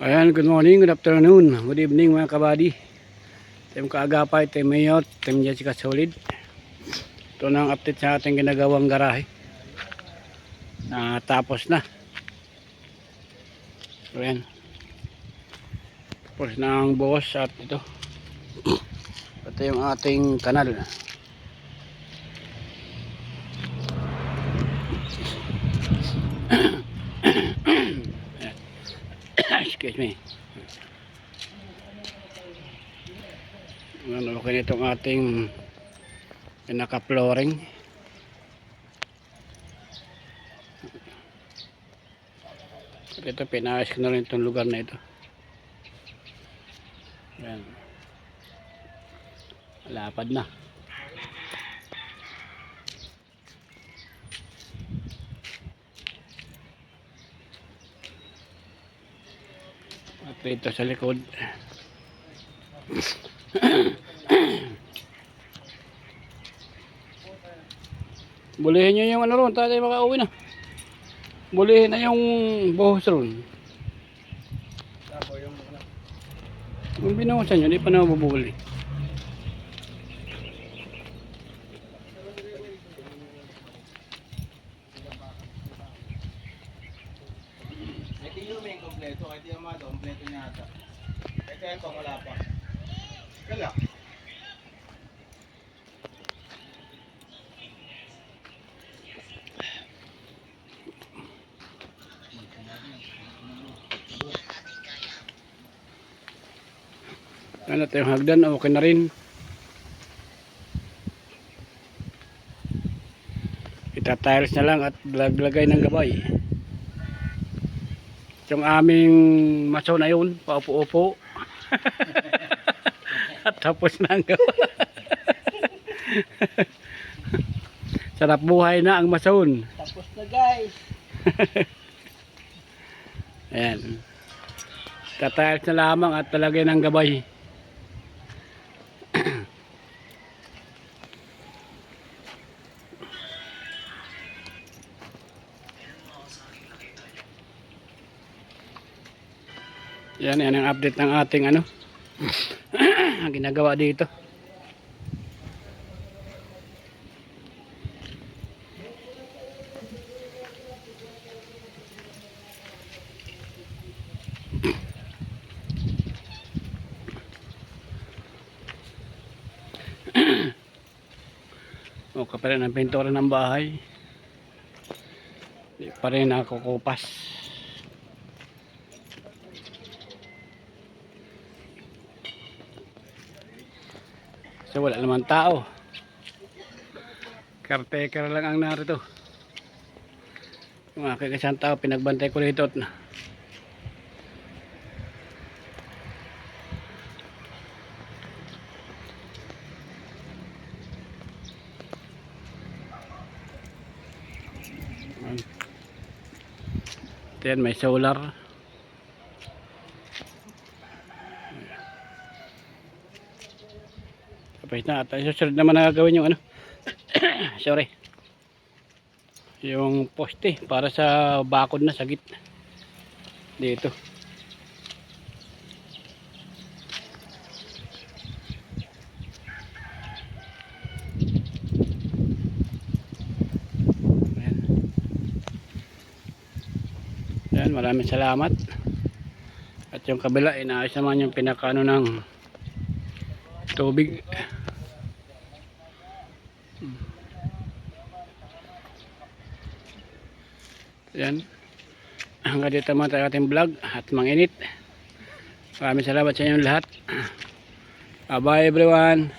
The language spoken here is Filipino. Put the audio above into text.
Ayan, good morning, good afternoon, good evening mga kabady. Team kaagapay, team mayot, team Jessica Solid. Ito na ang update sa ating ginagawang garahe. Na tapos na. So yan. Tapos na ang buhos at ito. Ito yung ating kanal. Excuse me. Ano, okay na itong ating pinaka-flooring. Ito, pinayos ko na rin itong lugar na ito. Yan. Lapad na. Dito sa likod. Bulihin nyo yung ano ron, tatay makauwi na. Bulihin na yung buhos ron. Kung binuhusan nyo, di pa na mabubuli. Ito yung may kompleto, ito yung mga kompleto niya ata. Ito yung pang wala pa. Kala. Ano ito yung hagdan, okay na rin. Itatiles na lang at laglagay ng gabay. Yung aming maso na yun, paupo-upo. at tapos na ang. Sarap buhay na ang mason. Tapos na guys. Ayan. Tatiles na lamang at talagay ng gabay. Yan, yan ang update ng ating ano. ang ginagawa dito. O pa rin ang pintura ng bahay. Di pa rin nakukupas. So wala naman tao. Caretaker lang ang narito. Yung aking isang tao pinagbantay ko rito. at na- Yan, may solar. Tapos na, at susunod naman na gagawin yung ano. Sorry. Yung poste para sa bakod na sagit. Dito. Ayan. Yan, maraming salamat. At yung kabila, inaayos naman yung pinakano ng tubig. Yan. Hanggang dito mga tayo ating vlog at manginit. Maraming salamat sa inyong lahat. Bye bye everyone.